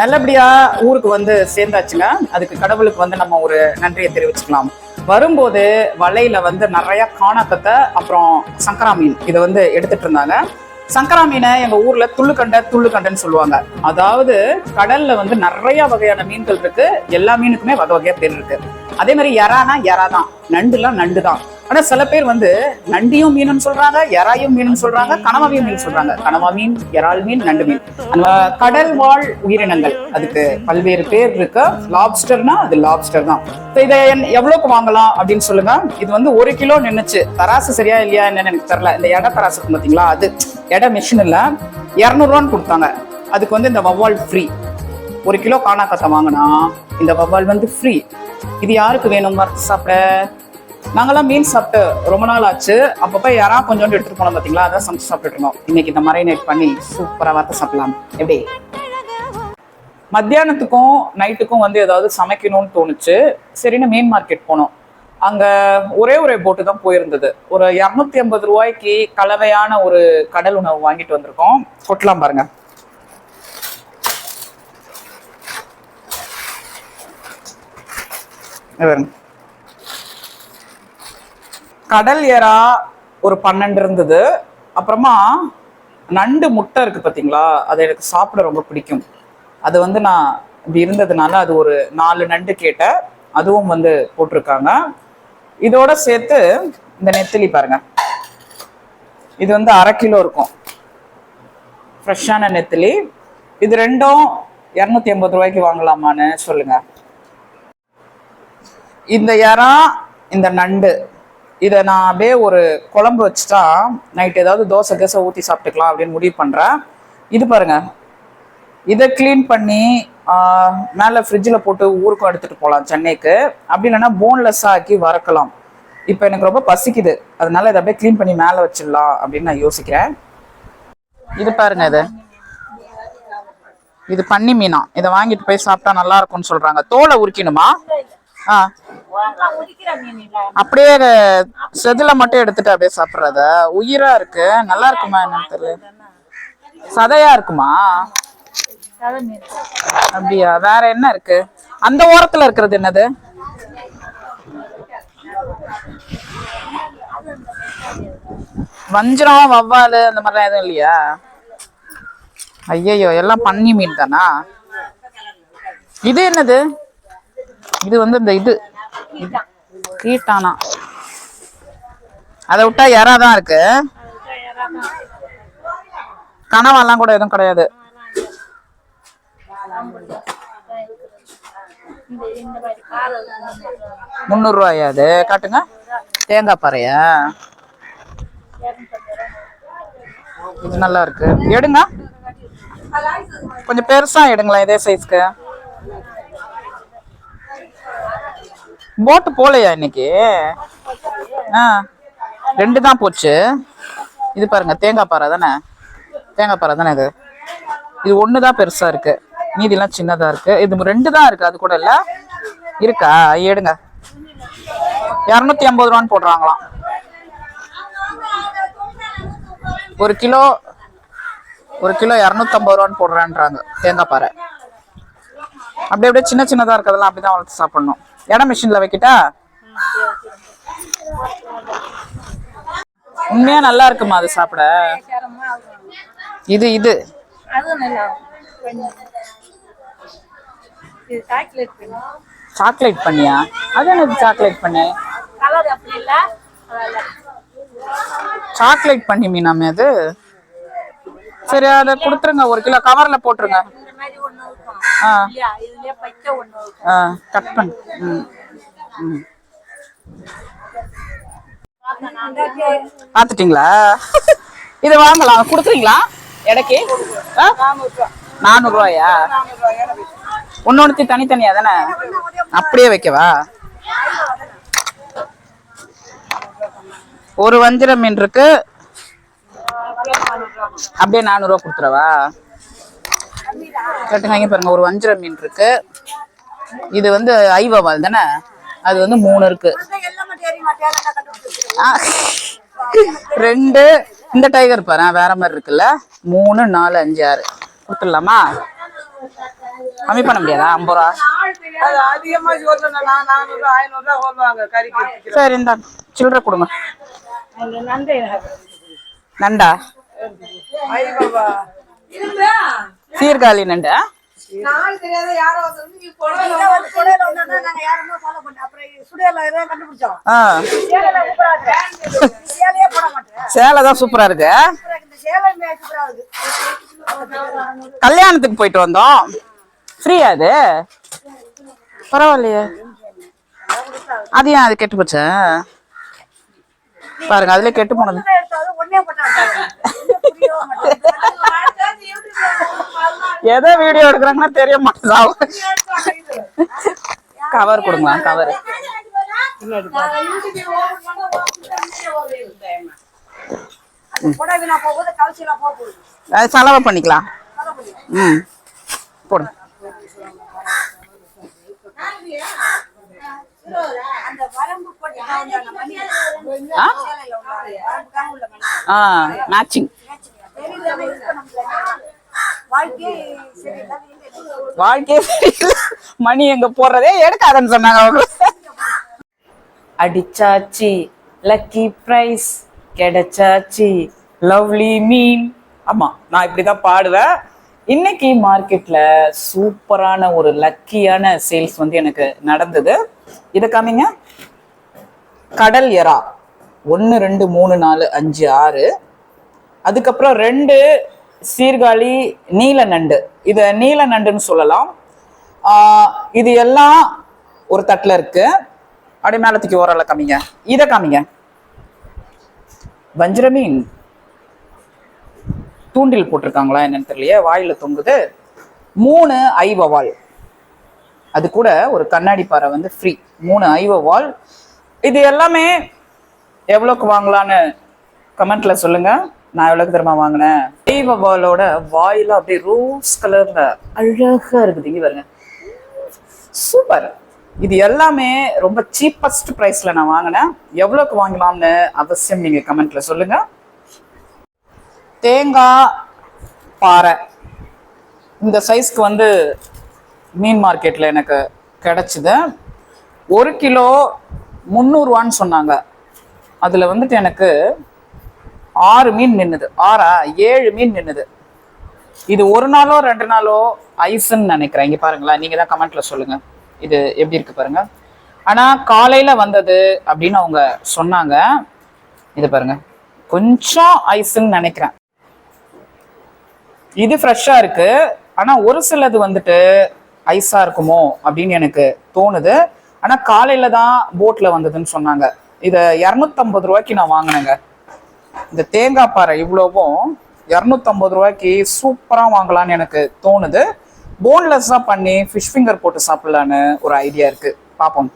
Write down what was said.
நல்லபடியா ஊருக்கு வந்து சேர்ந்தாச்சுங்க. அதுக்கு கடவுளுக்கு வந்து நம்ம ஒரு நன்றியை தெரிவிச்சுக்கலாம். வரும்போது வலையில வந்து நிறைய காணாக்கத்தை அப்புறம் சங்கரா மீன் இதை வந்து எடுத்துட்டு இருந்தாங்க. சங்கரா மீனை எங்க ஊர்ல துள்ளுக்கண்டை துள்ளுக்கண்டன்னு சொல்லுவாங்க. அதாவது கடல்ல வந்து நிறைய வகையான மீன்கள் இருக்கு. எல்லா மீனுக்குமே வகை வகையா பேர் இருக்கு. அதே மாதிரி எறானா எறா தான் நண்டுலாம் நண்டு தான் ஆனா சில பேர் வந்து நண்டியும் மீனும் சொல்றாங்க எறாயும் மீனும் சொல்றாங்க கனவாவையும் மீன் சொல்றாங்க. கனவா மீன் எறால் மீன் நண்டு மீன். கடல் வாழ் உயிரினங்கள். அதுக்கு பல்வேறு பேர் இருக்கு. லாப்ஸ்டர்னா அது லாப்ஸ்டர் தான் இதை என்- எவ்வளவுக்கு வாங்கலாம் அப்படின்னு சொல்லுங்க. இது வந்து ஒரு கிலோ நின்னுச்சு. தராசு சரியா இல்லையா என்னன்னு எனக்கு தெரியல. இந்த எடை தராசு பாத்தீங்களா? அது எடை மிஷின் இல்ல. இரநூறுவான்னு கொடுத்தாங்க. அதுக்கு வந்து இந்த வவ்வால் ஃப்ரீ ஒரு கிலோ காணாக்கத்தை வாங்கினா இந்த வவ்வால் வந்து ஃப்ரீ இது யாருக்கு வேணும் வறுத்து சாப்பிட? நாங்கெல்லாம் மீன் சாப்பிட்டு ரொம்ப நாள் ஆச்சு. அப்பப்போ யாரா கொஞ்சோண்டு எடுத்துட்டு போனோம் பார்த்தீங்களா அதான் சமைச்சு சாப்பிட்டுட்டு இருந்தோம். இன்னைக்கு இந்த மரைனேட் பண்ணி சூப்பராக வறுத்து சாப்பிடலாம். எப்படி? மத்தியானத்துக்கும் நைட்டுக்கும் வந்து ஏதாவது சமைக்கணும்னு தோணுச்சு. சரின்னு மீன் மார்க்கெட் போனோம். அங்கே ஒரே ஒரே போட்டு தான் போயிருந்தது. ஒரு இரநூத்தி ஐம்பது ரூபாய்க்கு கலவையான ஒரு கடல் உணவு வாங்கிட்டு வந்திருக்கோம். கொட்டலாம் பாருங்கள் இது பாருங்க. கடல் ஏறா ஒரு பன்னெண்டு இருந்தது. அப்புறமா நண்டு முட்டை இருக்கு பார்த்தீங்களா? அது எனக்கு சாப்பிட ரொம்ப பிடிக்கும். அது வந்து நான் இப்படி இருந்ததுனால அது ஒரு நாலு நண்டு கேட்டேன். அதுவும் வந்து போட்டிருக்காங்க. இதோட சேர்த்து இந்த நெத்திலி பாருங்க. இது வந்து அரை கிலோ இருக்கும். ஃப்ரெஷ்ஷான நெத்திலி. இது ரெண்டும் இரநூத்தி ஐம்பது ரூபாய்க்கு வாங்கலாமான்னு சொல்லுங்கள் இந்த இறா இந்த நண்டு இதை நான் அப்படியே ஒரு குழம்பு வச்சுட்டா நைட் ஏதாவது தோசை கேசை ஊற்றி சாப்பிட்டுக்கலாம் அப்படின்னு முடிவு பண்ணுறேன் இது பாருங்க. இதை க்ளீன் பண்ணி மேலே ஃப்ரிட்ஜில் போட்டு ஊருக்கும் எடுத்துகிட்டு போகலாம் சென்னைக்கு. அப்படி இல்லைன்னா போன்லெஸ் ஆக்கி வறக்கலாம். இப்போ எனக்கு ரொம்ப பசிக்குது. அதனால இதை அப்படியே க்ளீன் பண்ணி மேலே வச்சிடலாம் அப்படின்னு நான் யோசிக்கிறேன். இது பாருங்க இது. இது பன்னி மீனா. இதை வாங்கிட்டு போய் சாப்பிட்டா நல்லா இருக்கும்னு சொல்றாங்க. தோலை உரிக்கணுமா? ஆ. அப்படியே செதில மட்டும் எடுத்துட்டு அப்படியே சாப்பிடுறத. உயிரா இருக்கு. நல்லா இருக்குமா என்னன்னு தெரியல. சதையா இருக்குமா? அப்படியா? வேற என்ன இருக்கு? அந்த ஓரத்துல இருக்கிறது என்னது? வஞ்சிரம் வவ்வால் அந்த மாதிரிலாம் எதுவும் இல்லையா? ஐயையோ எல்லாம் பன்னி மீன் தானா? இது என்னது? இது வந்து இந்த இது. கீட்டானா. அதை விட்டா எறா தான் இருக்கு. கனவாலாம் கூட எதுவும் கிடையாது. முந்நூறு ரூபாயா அது காட்டுங்க. தேங்காய் பாறையா? இது நல்லா இருக்கு. எடுங்க. கொஞ்சம் பெருசா எடுங்களேன் இதே சைஸ்க்கு போட்டு போலையா இன்னைக்கு? ஆ ரெண்டு தான் போச்சு. இது பாருங்க தேங்காய் பாறை தானே? தேங்காய் பாறை தானே இது? இது ஒன்று தான் பெருசாக இருக்கு. மீதிலாம் சின்னதாக இருக்கு. இது ரெண்டு தான் இருக்கு அது கூட இல்லை? இருக்கா? எடுங்க. இரநூத்தி ஐம்பது ரூபான்னு போடுறாங்களாம். ஒரு கிலோ ஒரு கிலோ இரநூத்தம்பது ரூபான்னு போடுறேன்றாங்க தேங்காய் பாறை. அப்படியே அப்படியே சின்ன சின்னதாக இருக்கிறதெல்லாம் அப்படி தான் வளர்த்து சாப்பிடணும். இடம் மிஷினில் வைக்கிட்டா? உண்மையாக நல்லா இருக்குமா அது சாப்பிட? இது இது. சாக்லேட் பண்ணியா? அது எனக்கு சாக்லேட் பண்ணி? சாக்லேட் பண்ணி மீனாமே அது? சரி அதை கொடுத்துருங்க. ஒரு கிலோ கவரில் போட்டுருங்க. கட் பண்ணு. பார்த்துட்டீங்களா? இது வாங்கலாம். கொடுக்குறீங்களா? எடைக்கு? நானூறுரூவாயா? ஒன்று தனித்தனியா தானே? அப்படியே வைக்கவா? ஒரு வஞ்சிர மீன் இருக்கு. அப்படியே நானூறுரூவா கொடுத்துறவா கட்டுங்க பாருங்க ஒரு வஞ்சிர மீன் இருக்கு. இது வந்து ஐவவால் தானே? அது வந்து மூணு இருக்கு. ஆ, ரெண்டு. இந்த டைகர் பாரு வேற மாதிரி இருக்குல்ல? மூணு நாலு அஞ்சு ஆறு. கொடுத்துடலாமா? கம்மி பண்ண முடியாதா? ஐம்பது ரூபா. சரி இந்த சில்லறை கொடுங்க. நண்டை நண்டா? ஐ பாபா சீர்காழி நண்டா சேலை தான் சூப்பரா இருக்கு. கல்யாணத்துக்கு போயிட்டு வந்தோம். ஃப்ரீயா அது பரவாயில்லையே. அது ஏன் அது கெட்டு போச்சா? பாருங்க அதுல கெட்டு போனது. எதை வீடியோ எடுக்கிறாங்கன்னா தெரிய மாட்டேங்குது கவர் கொடுங்க கவர் செலவு பண்ணிக்கலாம். ம். போடுங்க அந்த வரம்பு போட்டு அந்த மணி ஆ சேலையில உள்ள வரம்புக்காக உள்ள மணி ஆ மேட்சிங் தெரியாம யூஸ் பண்ண முடியல வாழ்க்கை சரியில்லாத வாழ்க்கையே சரியில்லை. மணி எங்க போடுறதே எடுக்காதன்னு சொன்னாங்க அவங்க. அடிச்சாச்சி. லக்கி பிரைஸ் கிடைச்சாச்சி. லவ்லி மீன் ஆமா நான் இப்படிதான் பாடுவேன். இன்னைக்கு மார்க்கெட்ல சூப்பரான ஒரு லக்கியான சேல்ஸ் வந்து எனக்கு நடந்தது. இதை காமிங்க. கடல் எறா. ஒன்று ரெண்டு மூணு நாலு அஞ்சு ஆறு. அதுக்கப்புறம் ரெண்டு சீர்காழி நீல நண்டு. இதை நீல நண்டுன்னு சொல்லலாம். இது எல்லாம் ஒரு தட்டில் இருக்கு. அப்படியே மேலே தூக்கி ஓரளவு காமிங்க. இதை காமிங்க. வஞ்சிர மீன் தூண்டில் போட்டிருக்காங்களா என்னன்னு தெரியலையே. வாயில் தொங்குது. மூணு ஐவவால். அது கூட ஒரு கண்ணாடி பாறை வந்து ஃப்ரீ மூணு ஐவவால். இது எல்லாமே எவ்வளோக்கு வாங்கலான்னு கமெண்ட்ல சொல்லுங்க. நான் எவ்வளோக்கு தெரியுமா வாங்கினேன்? ஐவவாளோட வாயில அப்படியே ரோஸ் கலர்ல அழகா இருக்குது. இங்க பாருங்க. சூப்பர் இது எல்லாமே ரொம்ப சீப்பஸ்ட் ப்ரைஸ்ல நான் வாங்கினேன். எவ்வளோக்கு வாங்கலாம்னு அவசியம் நீங்க கமெண்ட்ல சொல்லுங்க. தேங்காய் பாறை. இந்த சைஸ்க்கு வந்து மீன் மார்க்கெட்டில் எனக்கு கிடச்சிது. ஒரு கிலோ முந்நூறுவான்னு சொன்னாங்க. அதில் வந்துட்டு எனக்கு ஆறு மீன் நின்னுது. ஆறா? ஏழு மீன் நின்னுது. இது ஒரு நாளோ ரெண்டு நாளோ ஐஸ்ன்னு நினைக்கிறேன். இங்கே பாருங்களேன் நீங்கள் தான் கமெண்ட்ல சொல்லுங்க. இது எப்படி இருக்கு பாருங்க. ஆனா காலையில் வந்தது அப்படின்னு அவங்க சொன்னாங்க. இது பாருங்க. கொஞ்சம் ஐஸ்ன்னு நினைக்கிறேன். இது ஃப்ரெஷ்ஷாக இருக்கு. ஆனால் ஒரு சிலது வந்துட்டு ஐஸாக இருக்குமோ அப்படின்னு எனக்கு தோணுது. ஆனால் காலையில் தான் போட்டில் வந்ததுன்னு சொன்னாங்க. இதை இரநூத்தம்பது ரூபாய்க்கு நான் வாங்கினேங்க. இந்த தேங்காய் பாறை இவ்வளோவும் இரநூத்தம்பது ரூபாய்க்கு சூப்பராக வாங்கலாம்னு எனக்கு தோணுது. போன்லெஸ்ஸாக பண்ணி ஃபிஷ் ஃபிங்கர் போட்டு சாப்பிட்லான்னு ஒரு ஐடியா இருக்குது பார்ப்போம்.